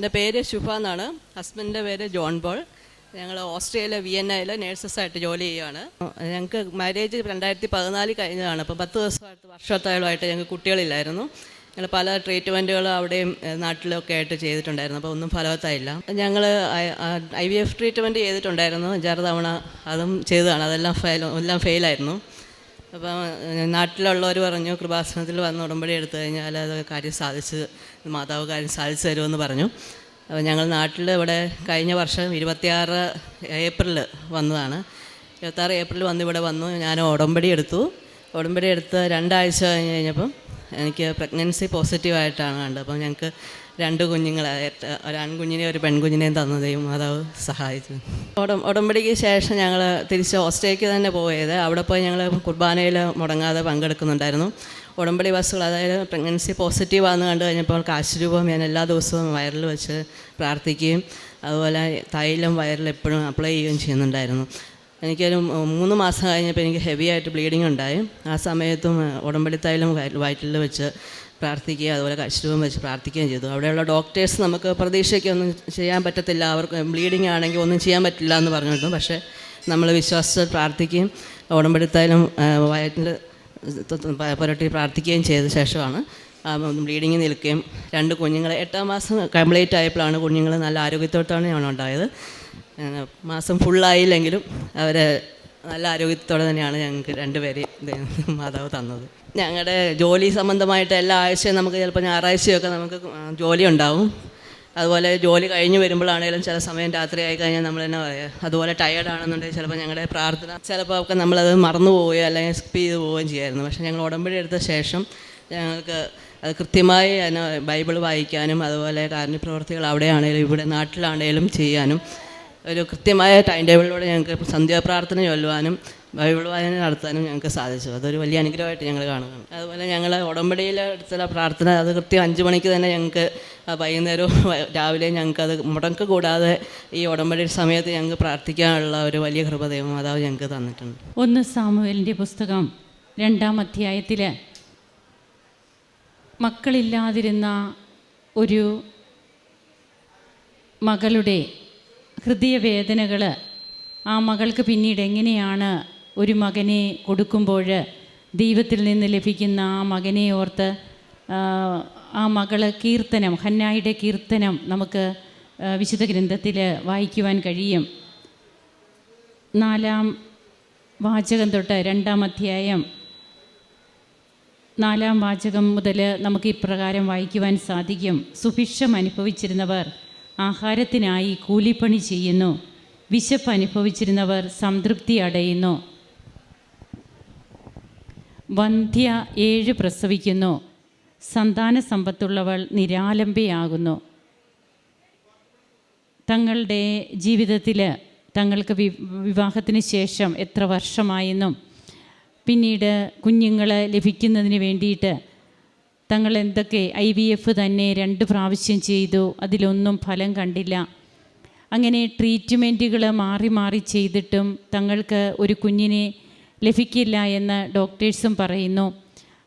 എന്റെ പേര് ശുഭ എന്നാണ്. ഹസ്ബൻഡിന്റെ പേര് ജോൺ ബോൾ ഞങ്ങൾ ഓസ്ട്രേലിയ വിയന്നയിൽ നേഴ്സസായിട്ട് ജോലി ചെയ്യുകയാണ്. ഞങ്ങൾക്ക് മാരേജ് രണ്ടായിരത്തി പതിനാലിൽ കഴിഞ്ഞതാണ്. അപ്പോൾ പത്ത് ദിവസമായിട്ട് വർഷത്തോളമായിട്ട് ഞങ്ങൾക്ക് കുട്ടികളില്ലായിരുന്നു. ഞങ്ങൾ പല ട്രീറ്റ്മെന്റുകൾ അവിടെയും നാട്ടിലൊക്കെ ആയിട്ട് ചെയ്തിട്ടുണ്ടായിരുന്നു. അപ്പോൾ ഒന്നും ഫലവത്തായില്ല. ഞങ്ങൾ ഐ വി എഫ് ട്രീറ്റ്മെന്റ് ചെയ്തിട്ടുണ്ടായിരുന്നു. അഞ്ചാറ് തവണ അതും ചെയ്തതാണ്. അതെല്ലാം ഫെയിൽ എല്ലാം ഫെയിലായിരുന്നു അപ്പം നാട്ടിലുള്ളവർ പറഞ്ഞു കൃപാസനത്തിൽ വന്ന് ഉടമ്പടി എടുത്തു കഴിഞ്ഞാൽ അത് കാര്യം സാധിച്ച് മാതാവ് കാര്യം സാധിച്ചു തരുമെന്ന് പറഞ്ഞു. അപ്പോൾ ഞങ്ങൾ നാട്ടിൽ ഇവിടെ കഴിഞ്ഞ വർഷം ഇരുപത്തിയാറ് ഏപ്രിൽ വന്നതാണ്. ഇരുപത്താറ് ഏപ്രിൽ വന്ന് ഇവിടെ വന്നു ഞാൻ ഉടമ്പടി എടുത്തു. ഉടമ്പടി എടുത്ത് രണ്ടാഴ്ച കഴിഞ്ഞ് കഴിഞ്ഞപ്പം എനിക്ക് പ്രഗ്നൻസി പോസിറ്റീവായിട്ടാണ് കണ്ടത്. അപ്പം ഞങ്ങൾക്ക് രണ്ട് കുഞ്ഞുങ്ങളെ ഒരാൺകുഞ്ഞിനെ ഒരു പെൺകുഞ്ഞിനെയും തന്നതേയും മാതാവ് സഹായിച്ചു. ഉടം ഉടമ്പടിക്ക് ശേഷം ഞങ്ങൾ തിരിച്ച് ഓസ്ട്രേലിയക്ക് തന്നെ പോയത്. അവിടെ പോയി ഞങ്ങൾ കുർബാനയിൽ മുടങ്ങാതെ പങ്കെടുക്കുന്നുണ്ടായിരുന്നു. ഉടമ്പടി ബസ്സുകൾ അതായത് പ്രഗ്നൻസി പോസിറ്റീവ് ആണെന്ന് കണ്ടു കഴിഞ്ഞപ്പോൾ കാശ് രൂപം ഞാൻ എല്ലാ ദിവസവും വയറിൽ വെച്ച് പ്രാർത്ഥിക്കുകയും അതുപോലെ തൈലം വയറിൽ എപ്പോഴും അപ്ലൈ ചെയ്യുകയും ചെയ്യുന്നുണ്ടായിരുന്നു. എനിക്കൊരു മൂന്ന് മാസം കഴിഞ്ഞപ്പോൾ എനിക്ക് ഹെവി ആയിട്ട് ബ്ലീഡിങ് ഉണ്ടായി. ആ സമയത്തും ഉടമ്പടി തൈലം വയ- വയറ്റിൽ വെച്ച് പ്രാർത്ഥിക്കുകയും അതുപോലെ കശുരൂപം വെച്ച് പ്രാർത്ഥിക്കുകയും ചെയ്തു. അവിടെയുള്ള ഡോക്ടേഴ്സ് നമുക്ക് പ്രതീക്ഷയ്ക്കൊന്നും ചെയ്യാൻ പറ്റത്തില്ല. അവർക്ക് ബ്ലീഡിങ് ആണെങ്കിൽ ഒന്നും ചെയ്യാൻ പറ്റില്ല എന്ന് പറഞ്ഞിരുന്നു. പക്ഷേ നമ്മൾ വിശ്വാസത്തിൽ പ്രാർത്ഥിക്കുകയും ഉടമ്പടി വയറ്റിൽ പുരട്ടി പ്രാർത്ഥിക്കുകയും ചെയ്ത ശേഷമാണ് ബ്ലീഡിങ് നിൽക്കുകയും രണ്ട് കുഞ്ഞുങ്ങളെ എട്ടാം മാസം കംപ്ലീറ്റ് ആയപ്പോഴാണ് കുഞ്ഞുങ്ങൾ നല്ല ആരോഗ്യത്തോടെയാണ് ഉണ്ടായത്. ഏഹ് മാസം ഫുള്ളായില്ലെങ്കിലും അവർ നല്ല ആരോഗ്യത്തോടെ തന്നെയാണ് ഞങ്ങൾക്ക് രണ്ടുപേരെയും മാതാവ് തന്നത്. ഞങ്ങളുടെ ജോലി സംബന്ധമായിട്ട് എല്ലാ ആഴ്ചയും നമുക്ക് ചിലപ്പോൾ ഞായറാഴ്ചയൊക്കെ നമുക്ക് ജോലി ഉണ്ടാവും. അതുപോലെ ജോലി കഴിഞ്ഞ് വരുമ്പോഴാണെങ്കിലും ചില സമയം രാത്രി ആയി കഴിഞ്ഞാൽ നമ്മൾ തന്നെ പറയുക അതുപോലെ ടയേർഡ് ആണെന്നുണ്ടെങ്കിൽ ചിലപ്പോൾ ഞങ്ങളുടെ പ്രാർത്ഥന ചിലപ്പോൾ ഒക്കെ നമ്മളത് മറന്നു പോവുകയോ അല്ലെങ്കിൽ സ്കിപ്പ് ചെയ്ത് പോവുകയും ചെയ്യായിരുന്നു. പക്ഷേ ഞങ്ങൾ ഉടമ്പടി എടുത്ത ശേഷം ഞങ്ങൾക്ക് അത് കൃത്യമായി ബൈബിൾ വായിക്കാനും അതുപോലെ കാരുണ്യപ്രവർത്തികൾ അവിടെയാണേലും ഇവിടെ നാട്ടിലാണേലും ചെയ്യാനും ഒരു കൃത്യമായ ടൈം ടേബിളിലൂടെ ഞങ്ങൾക്ക് സന്ധ്യാപ്രാർത്ഥന ചൊല്ലുവാനും ബൈബിൾ വായന നടത്താനും ഞങ്ങൾക്ക് സാധിച്ചു. അതൊരു വലിയ അനുഗ്രഹമായിട്ട് ഞങ്ങൾ കാണുന്നു അതുപോലെ ഞങ്ങൾ ഉടമ്പടിയിൽ അടുത്തുള്ള പ്രാർത്ഥന അത് കൃത്യം അഞ്ച് മണിക്ക് തന്നെ ഞങ്ങൾക്ക് വൈകുന്നേരവും രാവിലെ ഞങ്ങൾക്ക് അത് മുടക്ക് കൂടാതെ ഈ ഉടമ്പടി സമയത്ത് ഞങ്ങൾക്ക് പ്രാർത്ഥിക്കാനുള്ള ഒരു വലിയ കൃപദൈവം അതാവ് ഞങ്ങൾക്ക് തന്നിട്ടുണ്ട്. ഒന്ന് സാമുവേലിന്റെ പുസ്തകം രണ്ടാം അധ്യായത്തിൽ മക്കളില്ലാതിരുന്ന ഒരു മകളുടെ ഹൃദയവേദനകൾ ആ മകൾക്ക് പിന്നീട് എങ്ങനെയാണ് ഒരു മകനെ കൊടുക്കുമ്പോൾ ദൈവത്തിൽ നിന്ന് ലഭിക്കുന്ന ആ മകനെ ഓർത്ത് ആ, മകൾ കീർത്തനം ഹന്നായുടെ കീർത്തനം നമുക്ക് വിശുദ്ധ ഗ്രന്ഥത്തിൽ വായിക്കുവാൻ കഴിയും. നാലാം വാചകം തൊട്ട് രണ്ടാം അധ്യായം. നാലാം വാചകം മുതൽ നമുക്ക് ഇപ്രകാരം വായിക്കുവാൻ സാധിക്കും. സുഭിക്ഷം അനുഭവിച്ചിരുന്നവർ ആഹാരത്തിനായി കൂലിപ്പണി ചെയ്യുന്നു. വിശപ്പ് അനുഭവിച്ചിരുന്നവർ സംതൃപ്തി അടയുന്നു. വന്ധ്യ ഏഴ് പ്രസവിക്കുന്നു. സന്താന സമ്പത്തുള്ളവൾ നിരാലംബയാകുന്നു. തങ്ങളുടെ ജീവിതത്തിൽ തങ്ങൾക്ക് വിവാഹത്തിന് ശേഷം എത്ര വർഷമായെന്നും പിന്നീട് കുഞ്ഞുങ്ങളെ ലഭിക്കുന്നതിന് വേണ്ടിയിട്ട് തങ്ങൾ എന്തൊക്കെ ഐ വി എഫ് തന്നെ രണ്ട് പ്രാവശ്യം ചെയ്തു അതിലൊന്നും ഫലം കണ്ടില്ല. അങ്ങനെ ട്രീറ്റ്മെന്റുകൾ മാറി മാറി ചെയ്തിട്ടും തങ്ങൾക്ക് ഒരു കുഞ്ഞിനെ ലഭിക്കില്ല എന്ന് ഡോക്ടേഴ്സും പറയുന്നു.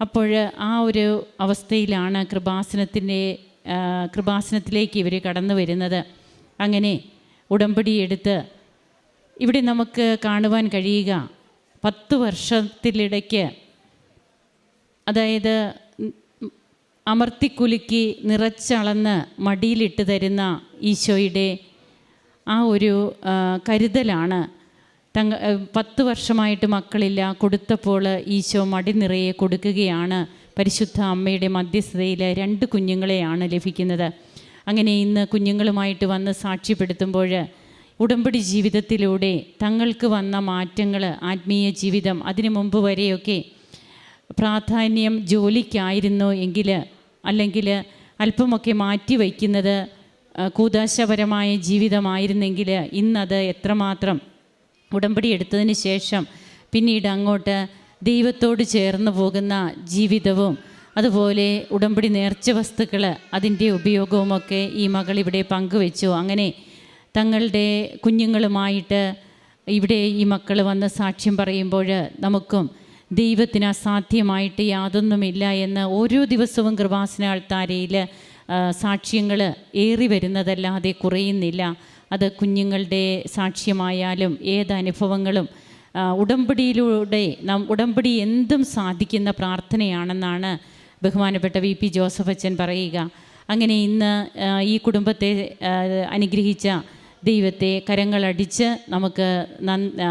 അപ്പോൾ ആ ഒരു അവസ്ഥയിലാണ് കൃപാസനത്തിന്റെ കൃപാസനത്തിലേക്ക് ഇവർ കടന്നു വരുന്നത്. അങ്ങനെ ഉടമ്പടി എടുത്ത് ഇവിടെ നമുക്ക് കാണുവാൻ കഴിയുക. പത്ത് വർഷത്തിലിടയ്ക്ക് അതായത് അമർത്തിക്കുലുക്കി നിറച്ചളന്ന് മടിയിലിട്ട് തരുന്ന ഈശോയുടെ ആ ഒരു കരുതലാണ്. തങ്ങ പത്ത് വർഷമായിട്ട് മക്കളില്ല. കൊടുത്തപ്പോൾ ഈശോ മടി നിറയെ കൊടുക്കുകയാണ്. പരിശുദ്ധ അമ്മയുടെ മധ്യസ്ഥതയിൽ രണ്ട് കുഞ്ഞുങ്ങളെയാണ് ലഭിക്കുന്നത്. അങ്ങനെ ഇന്ന് കുഞ്ഞുങ്ങളുമായിട്ട് വന്ന് സാക്ഷ്യപ്പെടുത്തുമ്പോൾ ഉടമ്പടി ജീവിതത്തിലൂടെ തങ്ങൾക്ക് വന്ന മാറ്റങ്ങൾ ആത്മീയ ജീവിതം അതിനു മുമ്പ് വരെയൊക്കെ പ്രാധാന്യം ജോലിക്കായിരുന്നു എങ്കിൽ അല്ലെങ്കിൽ അല്പമൊക്കെ മാറ്റി വയ്ക്കുന്നത് കൂതാശപരമായ ജീവിതമായിരുന്നെങ്കിൽ ഇന്നത് എത്രമാത്രം ഉടമ്പടി എടുത്തതിന് ശേഷം പിന്നീട് അങ്ങോട്ട് ദൈവത്തോട് ചേർന്ന് പോകുന്ന ജീവിതവും അതുപോലെ ഉടമ്പടി നേർച്ച വസ്തുക്കൾ അതിന്റെ ഉപയോഗവുമൊക്കെ ഈ മകൾ ഇവിടെ പങ്കുവെച്ചു. അങ്ങനെ തങ്ങളുടെ കുഞ്ഞുങ്ങളുമായിട്ട് ഇവിടെ ഈ മക്കൾ വന്ന് സാക്ഷ്യം പറയുമ്പോൾ നമുക്കും ദൈവത്തിന് അസാധ്യമായിട്ട് യാതൊന്നുമില്ല എന്ന് ഓരോ ദിവസവും കൃപാസന ആൾത്താരയിൽ സാക്ഷ്യങ്ങൾ ഏറി വരുന്നതല്ലാതെ കുറയുന്നില്ല. അത് കുഞ്ഞുങ്ങളുടെ സാക്ഷ്യമായാലും ഏത് അനുഭവങ്ങളും ഉടമ്പടിയിലൂടെ നാം ഉടമ്പടി എന്തും സാധിക്കുന്ന പ്രാർത്ഥനയാണെന്നാണ് ബഹുമാനപ്പെട്ട വി പി ജോസഫ് അച്ഛൻ പറയുക. അങ്ങനെ ഇന്ന് ഈ കുടുംബത്തെ അനുഗ്രഹിച്ച ദൈവത്തെ കരങ്ങളടിച്ച് നമുക്ക് ആ,